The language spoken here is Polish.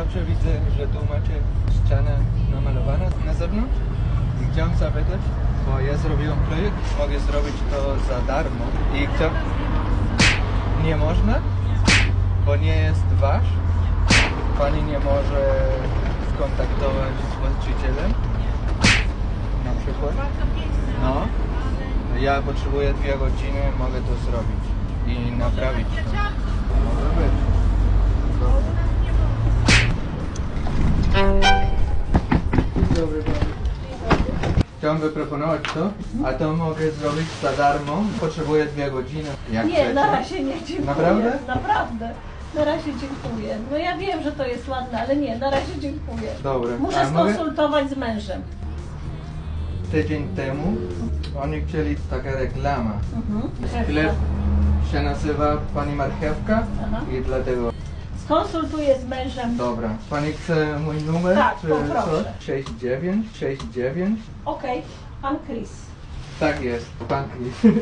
zawsze widzę, że tu macie ścianę namalowana na zewnątrz. I chciałem zapytać, bo ja zrobiłem projekt, mogę zrobić to za darmo. I chciałem... Nie można? Bo nie jest wasz? Pani nie może skontaktować z właścicielem? Na przykład? No. Ja potrzebuję dwie godziny, mogę to zrobić i naprawić to. Chciałem wyproponować to, a to mogę zrobić za darmo. Potrzebuję dwie godziny. Jak Nie, chcecie. na razie nie dziękuję. Naprawdę? Naprawdę. Na razie dziękuję. No ja wiem, że to jest ładne, ale nie, na razie dziękuję. Dobra. Muszę A mogę- skonsultować z mężem. Tydzień temu oni chcieli taka reklama. Mhm. Sklep się nazywa Pani Marchewka Aha. i dlatego. Skonsultuję z mężem. Dobra. Pani chce mój numer? Tak, czy poproszę. co? 69 69 Okej, pan Chris. Tak jest, pan Chris.